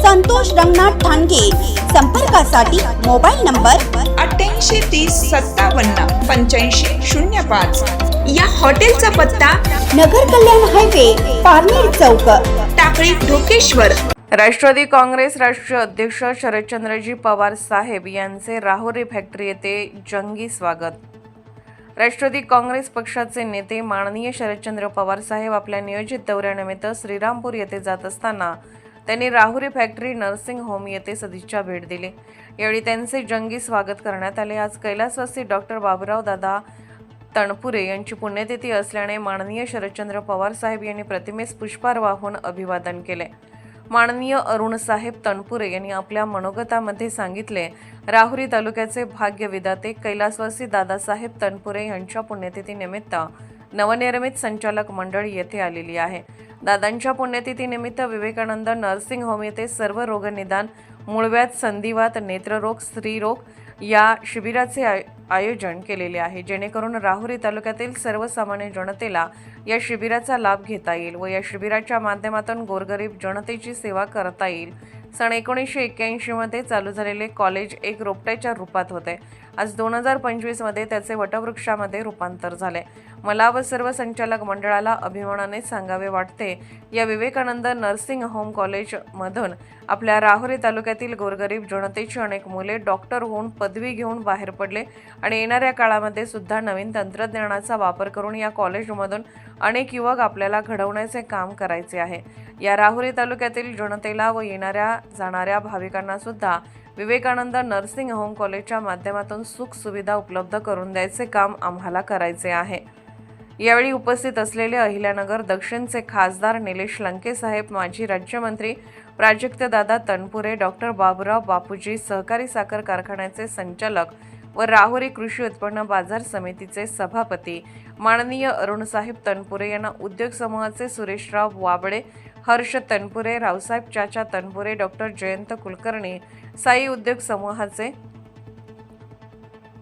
संतोष रंगनाथ ठाणगे. संपर्कासाठी mobile number अठ्ठ्याऐंशी तीस सत्तावन्न पंच्याऐंशी शून्य पाच. या हॉटेलचा पत्ता नगर कल्याण हायवे पारनेर चौक. टाकळी ढोकेश्वर. राष्ट्रवादी काँग्रेस राष्ट्रीय अध्यक्ष शरदचंद्रजी पवार साहेब यांचे राहुरी फॅक्टरी येथे जंगी स्वागत. राष्ट्रवादी काँग्रेस पक्षाचे नेते माननीय शरदचंद्र पवार साहेब आपल्या नियोजित दौऱ्यानिमित्त श्रीरामपूर येथे जात असताना त्यांनी राहुरी फॅक्टरी नर्सिंग होम येथे सदिच्छा भेट दिली. यावेळी त्यांचे जंगी स्वागत करण्यात आले. आज कैलासवासी डॉक्टर बाबुराव दादा तणपुरे यांची पुण्यतिथी असल्याने माननीय शरदचंद्र पवार साहेब यांनी प्रतिमेस पुष्पार वाहून अभिवादन केले. माननीय अरुण साहेब तणपुरे यांनी आपल्या मनोगतामध्ये सांगितले राहुरी तालुक्याचे भाग्य विधाते कैलासवासी दादासाहेब तणपुरे यांच्या पुण्यतिथीनिमित्त नवनिर्मित संचालक मंडळ येथे आलेली आहे. दादांच्या पुण्यतिथीनिमित्त विवेकानंद नर्सिंग होम येथे सर्व रोगनिदान मुळव्यात संधिवात नेत्ररोग स्त्रीरोग या शिबिराचे आय- आयोजन केलेले आहे. जेणेकरून राहुरी तालुक्यातील सर्वसामान्य जनतेला या शिबिराचा लाभ घेता येईल व या शिबिराच्या माध्यमातून गोरगरीब जनतेची सेवा करता येईल. सन एकोणीसशे एक्क्याऐंशीमध्ये चालू झालेले कॉलेज एक रोपट्याच्या रूपात होते. आज दोन हजार पंचवीसमध्ये त्याचे वटवृक्षामध्ये रूपांतर झाले. मला व सर्व संचालक मंडळाला अभिमानाने सांगावे वाटते या विवेकानंद नर्सिंग होम कॉलेजमधून आपल्या राहुरी तालुक्यातील गोरगरीब जनतेची अनेक मुले डॉक्टर होऊन पदवी घेऊन बाहेर पडले आणि येणाऱ्या काळामध्ये सुद्धा नवीन तंत्रज्ञानाचा वापर करून या कॉलेजमधून अनेक युवक आपल्याला घडवण्याचे काम करायचे आहे. या राहुरी तालुक्यातील जनतेला व येणाऱ्या जाणाऱ्या भाविकांना सुद्धा विवेकानंद नर्सिंग होम कॉलेजच्या माध्यमातून सुख सुविधा उपलब्ध करून द्यायचे काम आम्हाला करायचे आहे. यावेळी उपस्थित असलेले अहिल्यानगर दक्षिणचे खासदार निलेश लंकेसाहेब माजी राज्यमंत्री प्राजक्तदादा तनपुरे डॉक्टर बाबुराव बापूजी सहकारी साखर कारखान्याचे संचालक व राहुरी कृषी उत्पन्न बाजार समितीचे सभापती माननीय अरुणसाहेब तनपुरे यांना उद्योग समूहाचे सुरेशराव वाबळे हर्ष तनपुरे रावसाहेब चाचा तनपुरे डॉक्टर जयंत कुलकर्णी साई उद्योग समूहाचे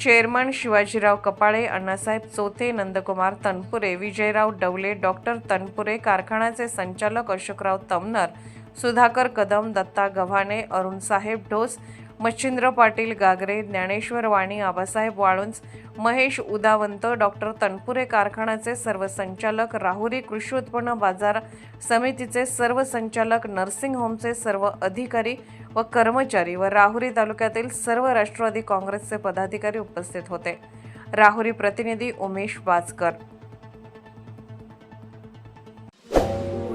चेअरमन शिवाजीराव कपाळे अण्णासाहेब चोथे नंदकुमार तनपुरे विजयराव डवले डॉक्टर तनपुरे कारखान्याचे संचालक अशोकराव तमनर सुधाकर कदम दत्ता गव्हाणे अरुणसाहेब ढोस मच्छिंद्र पाटील गागरे ज्ञानेश्वर वाणी आबासाहेब वाळुंज महेश उदावंत डॉक्टर तनपुरे कारखान्याचे सर्व संचालक राहुरी कृषी उत्पन्न बाजार समितीचे सर्व संचालक नर्सिंग होमचे सर्व अधिकारी व कर्मचारी व राहुरी तालुक्यातील सर्व राष्ट्रवादी काँग्रेसचे पदाधिकारी उपस्थित होते. राहुरी प्रतिनिधी उमेश बाजकर.